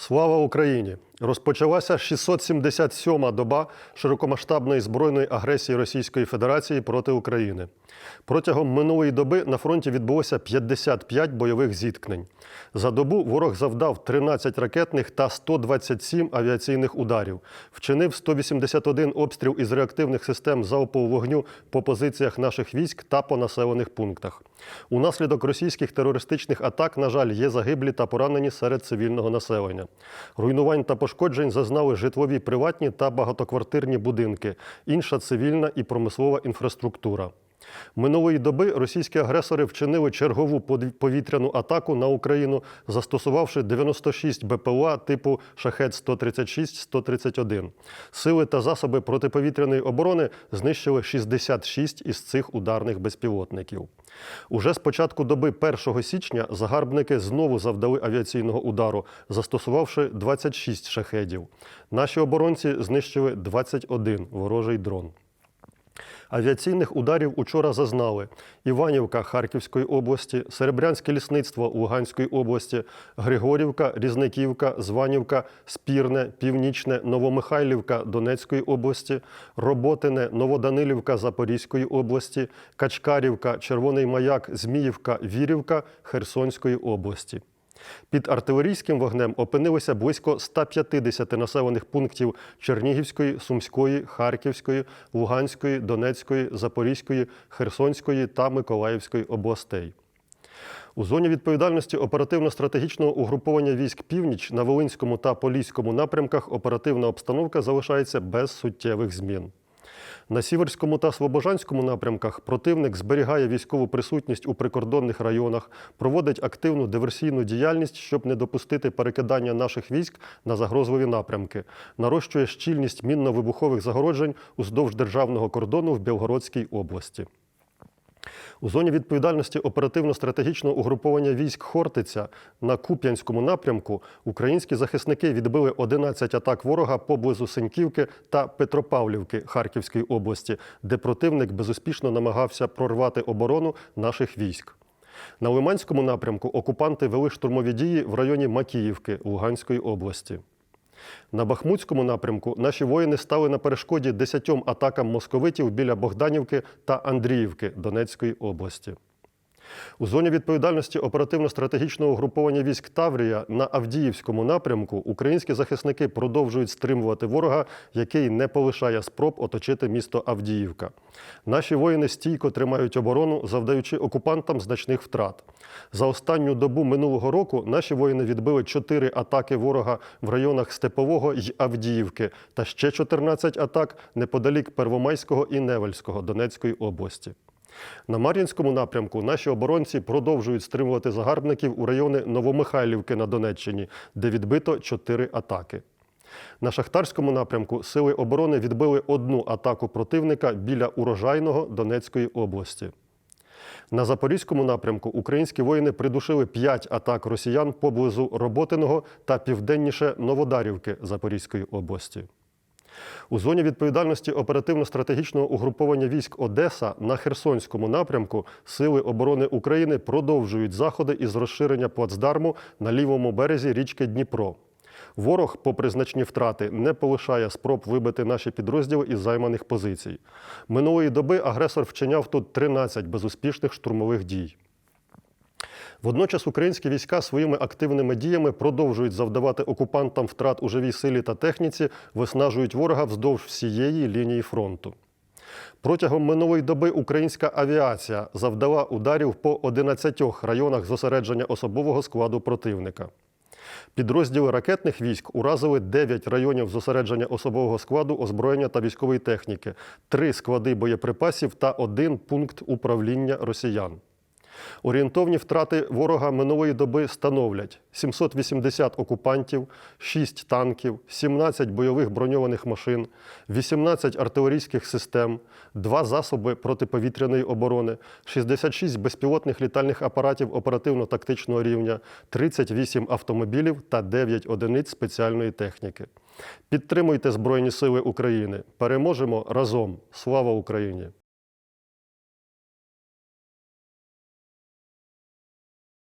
Слава Україні! Розпочалася 677-ма доба широкомасштабної збройної агресії Російської Федерації проти України. Протягом минулої доби на фронті відбулося 55 бойових зіткнень. За добу ворог завдав 13 ракетних та 127 авіаційних ударів, вчинив 181 обстріл із реактивних систем залпового вогню по позиціях наших військ та по населених пунктах. Унаслідок російських терористичних атак, на жаль, є загиблі та поранені серед цивільного населення. Руйнувань та пошкоджень зазнали житлові приватні та багатоквартирні будинки, інша цивільна і промислова інфраструктура. Минулої доби російські агресори вчинили чергову повітряну атаку на Україну, застосувавши 96 БПЛА типу шахет 136-131. Сили та засоби протиповітряної оборони знищили 66 із цих ударних безпілотників. Уже з початку доби 1 січня загарбники знову завдали авіаційного удару, застосувавши 26 шахедів. Наші оборонці знищили 21 ворожий дрон. Авіаційних ударів учора зазнали Іванівка Харківської області, Серебрянське лісництво Луганської області, Григорівка, Різниківка, Званівка, Спірне, Північне, Новомихайлівка Донецької області, Роботине, Новоданилівка Запорізької області, Качкарівка, Червоний Маяк, Зміївка, Вірівка Херсонської області. Під артилерійським вогнем опинилися близько 150 населених пунктів Чернігівської, Сумської, Харківської, Луганської, Донецької, Запорізької, Херсонської та Миколаївської областей. У зоні відповідальності оперативно-стратегічного угруповання військ Північ на Волинському та Поліському напрямках оперативна обстановка залишається без суттєвих змін. На Сіверському та Свобожанському напрямках противник зберігає військову присутність у прикордонних районах, проводить активну диверсійну діяльність, щоб не допустити перекидання наших військ на загрозливі напрямки, нарощує щільність мінно-вибухових загороджень уздовж державного кордону в Білгородській області. У зоні відповідальності оперативно-стратегічного угруповання військ Хортиця на Куп'янському напрямку українські захисники відбили 11 атак ворога поблизу Сеньківки та Петропавлівки Харківської області, де противник безуспішно намагався прорвати оборону наших військ. На Лиманському напрямку окупанти вели штурмові дії в районі Макіївки Луганської області. На Бахмутському напрямку наші воїни стали на перешкоді десятьом атакам московитів біля Богданівки та Андріївки Донецької області. У зоні відповідальності оперативно-стратегічного угруповання військ Таврія на Авдіївському напрямку українські захисники продовжують стримувати ворога, який не полишає спроб оточити місто Авдіївка. Наші воїни стійко тримають оборону, завдаючи окупантам значних втрат. За останню добу минулого року наші воїни відбили 4 атаки ворога в районах Степового й Авдіївки та ще 14 атак неподалік Первомайського і Невельського Донецької області. На Мар'їнському напрямку наші оборонці продовжують стримувати загарбників у райони Новомихайлівки на Донеччині, де відбито чотири атаки. На Шахтарському напрямку сили оборони відбили одну атаку противника біля урожайного Донецької області. На Запорізькому напрямку українські воїни придушили п'ять атак росіян поблизу Роботиного та південніше Новодарівки Запорізької області. У зоні відповідальності оперативно-стратегічного угруповання військ Одеса на Херсонському напрямку Сили оборони України продовжують заходи із розширення плацдарму на лівому березі річки Дніпро. Ворог, попри значні втрати, не полишає спроб вибити наші підрозділи із займаних позицій. Минулої доби агресор вчиняв тут 13 безуспішних штурмових дій. Водночас українські війська своїми активними діями продовжують завдавати окупантам втрат у живій силі та техніці, виснажують ворога вздовж всієї лінії фронту. Протягом минулої доби українська авіація завдала ударів по 11 районах зосередження особового складу противника. Підрозділи ракетних військ уразили 9 районів зосередження особового складу, озброєння та військової техніки, 3 склади боєприпасів та один пункт управління росіян. Орієнтовні втрати ворога минулої доби становлять 780 окупантів, 6 танків, 17 бойових броньованих машин, 18 артилерійських систем, 2 засоби протиповітряної оборони, 66 безпілотних літальних апаратів оперативно-тактичного рівня, 38 автомобілів та 9 одиниць спеціальної техніки. Підтримуйте Збройні Сили України. Переможемо разом. Слава Україні!